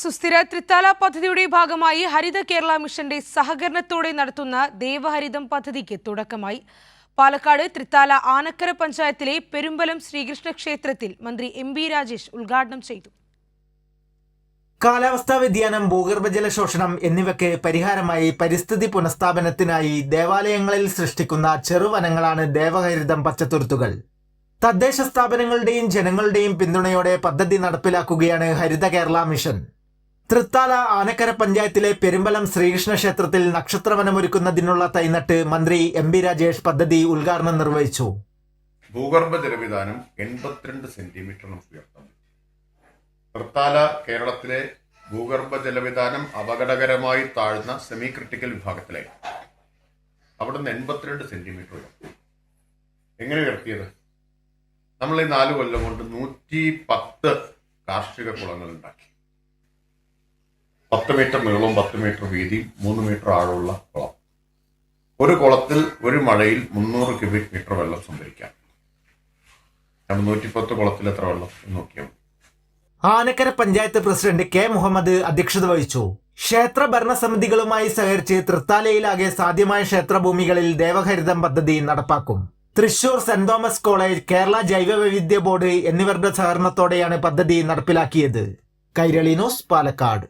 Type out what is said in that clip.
സുസ്ഥിര ത്രിത്താല പദ്ധതിയുടെ ഭാഗമായി ഹരിത കേരള മിഷന്റെ സഹകരണത്തോടെ നടത്തുന്ന ദേവഹരിതം പദ്ധതിക്ക് തുടക്കമായി. പാലക്കാട് തൃത്താല ആനക്കര പഞ്ചായത്തിലെ പെരുമ്പലം ശ്രീകൃഷ്ണ ക്ഷേത്രത്തിൽ മന്ത്രി എം ബി രാജേഷ് ഉദ്ഘാടനം ചെയ്തു. കാലാവസ്ഥാ വ്യതിയാനം ഭൂഗർഭജല ശോഷണം എന്നിവയ്ക്ക് പരിഹാരമായി പരിസ്ഥിതി പുനഃസ്ഥാപനത്തിനായി ദേവാലയങ്ങളിൽ സൃഷ്ടിക്കുന്ന ചെറുവനങ്ങളാണ് ദേവഹരിതം പച്ചത്തുരുത്തുകൾ. തദ്ദേശ സ്ഥാപനങ്ങളുടെയും ജനങ്ങളുടെയും പിന്തുണയോടെ പദ്ധതി നടപ്പിലാക്കുകയാണ് ഹരിത കേരള മിഷൻ. തൃത്താല ആനക്കര പഞ്ചായത്തിലെ പെരുമ്പലം ശ്രീകൃഷ്ണ ക്ഷേത്രത്തിൽ നക്ഷത്രവനമൊരുക്കുന്നതിനുള്ള തൈനട്ട് മന്ത്രി എം ബി രാജേഷ് പദ്ധതി ഉദ്ഘാടനം നിർവഹിച്ചു. ഭൂഗർഭ ജലവിധാനം എൺപത്തിരണ്ട് സെന്റിമീറ്റർ നമുക്ക് ഉയർത്താൻ തൃത്താല കേരളത്തിലെ ഭൂഗർഭ ജലവിധാനം അപകടകരമായി താഴ്ന്ന സെമി ക്രിട്ടിക്കൽ വിഭാഗത്തിലായി. അവിടെ നിന്ന് എൺപത്തിരണ്ട് സെന്റിമീറ്റർ ഉയർത്തി. എങ്ങനെ ഉയർത്തിയത്? നമ്മൾ ഈ നാല് കൊല്ലം കൊണ്ട് നൂറ്റി പത്ത് കാർഷിക കുളങ്ങൾ ഉണ്ടാക്കി. പത്ത് മീറ്റർ നീളവും പത്ത് മീറ്റർ വീതിയും മൂന്ന് മീറ്റർ ആഴമുള്ള കുളം. ഒരു കുളത്തിൽ ഒരു മഴയിൽ മുന്നൂറ് ക്യൂബിക് മീറ്റർ വെള്ളം സംഭരിക്കാം. നൂറ്റിപ്പത്ത് കുളത്തിൽ എത്ര വെള്ളം നോക്കിയാൽ ആനക്കര പഞ്ചായത്ത് പ്രസിഡന്റ് കെ മുഹമ്മദ് അധ്യക്ഷത വഹിച്ചു. ക്ഷേത്ര ഭരണസമിതികളുമായി സഹകരിച്ച് തൃത്താലയിലാകെ സാധ്യമായ ക്ഷേത്രഭൂമികളിൽ ദേവഹരിതം പദ്ധതി നടപ്പാക്കും. Thrissur saint Thomas college Kerala ജൈവ വൈവിധ്യ ബോർഡ് എന്നിവരുടെ സഹകരണത്തോടെയാണ് പദ്ധതി നടപ്പിലാക്കിയത്. കൈരളി ന്യൂസ് പാലക്കാട്.